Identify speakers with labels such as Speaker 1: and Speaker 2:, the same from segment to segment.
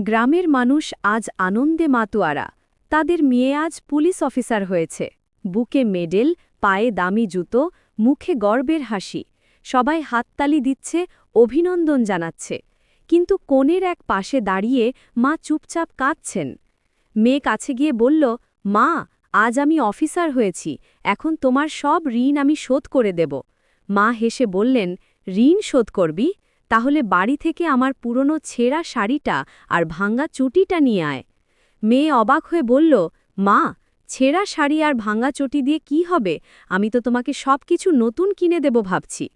Speaker 1: গ্রামের মানুষ আজ আনন্দে মাতোয়ারা। তাদের মেয়ে আজ পুলিশ অফিসার হয়েছে। বুকে মেডেল, পায়ে দামি জুতো, মুখে গর্বের হাসি। সবাই হাততালি দিচ্ছে, অভিনন্দন জানাচ্ছে। কিন্তু কোণের এক পাশে দাঁড়িয়ে মা চুপচাপ কাঁদছেন। মেয়ে কাছে গিয়ে বলল, মা, আজ আমি অফিসার হয়েছি। এখন তোমার সব ঋণ আমি শোধ করে দেব। মা হেসে বললেন, ঋণ শোধ করবি? তাহলে বাড়ি থেকে আমার পুরনো ছেঁড়া শাড়িটা আর ভাঙ্গা চুটিটা নিয়ে আয়। মেয়ে অবাক হয়ে বলল, মা, ছেঁড়া শাড়ি আর ভাঙ্গা চটি দিয়ে কি হবে? আমি তো তোমাকে সব কিছু নতুন কিনে দেব ভাবছি।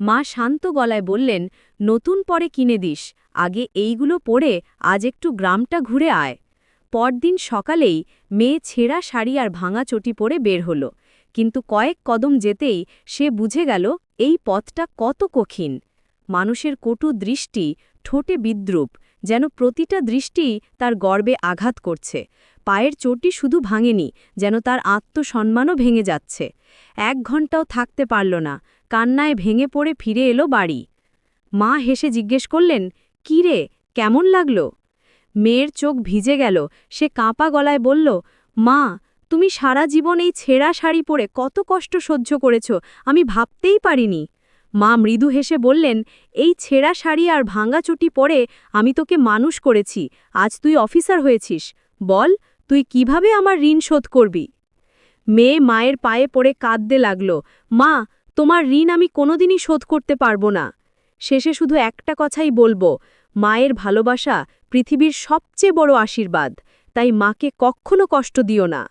Speaker 1: মা শান্ত গলায় বললেন, নতুন পরে কিনে দিস, আগে এইগুলো পরে আজ একটু গ্রামটা ঘুরে আয়। পরদিন সকালেই মেয়ে ছেঁড়া শাড়ি আর ভাঙা চটি পরে বের হল। কিন্তু কয়েক কদম যেতেই সে বুঝে গেল, এই পথটা কত কঠিন। মানুষের কটু দৃষ্টি ঠোঁটে বিদ্রুপ, যেন প্রতিটা দৃষ্টি তার গর্বে আঘাত করছে। পায়ের চটি শুধু ভাঙেনি, যেন তার আত্মসম্মানও ভেঙে যাচ্ছে। এক ঘন্টাও থাকতে পারল না, কান্নায় ভেঙে পড়ে ফিরে এলো বাড়ি। মা হেসে জিজ্ঞেস করলেন, "কি রে, কেমন লাগল? মেয়ের চোখ ভিজে গেল, সে কাঁপা গলায় বলল, মা, তুমি সারা জীবন এই ছেঁড়া শাড়ি পরে কত কষ্ট সহ্য করেছ, আমি ভাবতেই পারিনি। মা মৃদু হেসে বললেন, এই ছেঁড়া শাড়ি আর ভাঙা চটি পরে আমি তোকে মানুষ করেছি, আজ তুই অফিসার হয়েছিস। বল, তুই কীভাবে আমার ঋণ শোধ করবি? মেয়ে মায়ের পায়ে পড়ে কাঁদতে লাগল, মা, তোমার ঋণ আমি কোনোদিনই শোধ করতে পারব না। শেষে শুধু একটা কথাই বলব, মায়ের ভালোবাসা পৃথিবীর সবচেয়ে বড় আশীর্বাদ, তাই মাকে কখনো কষ্ট দিও না।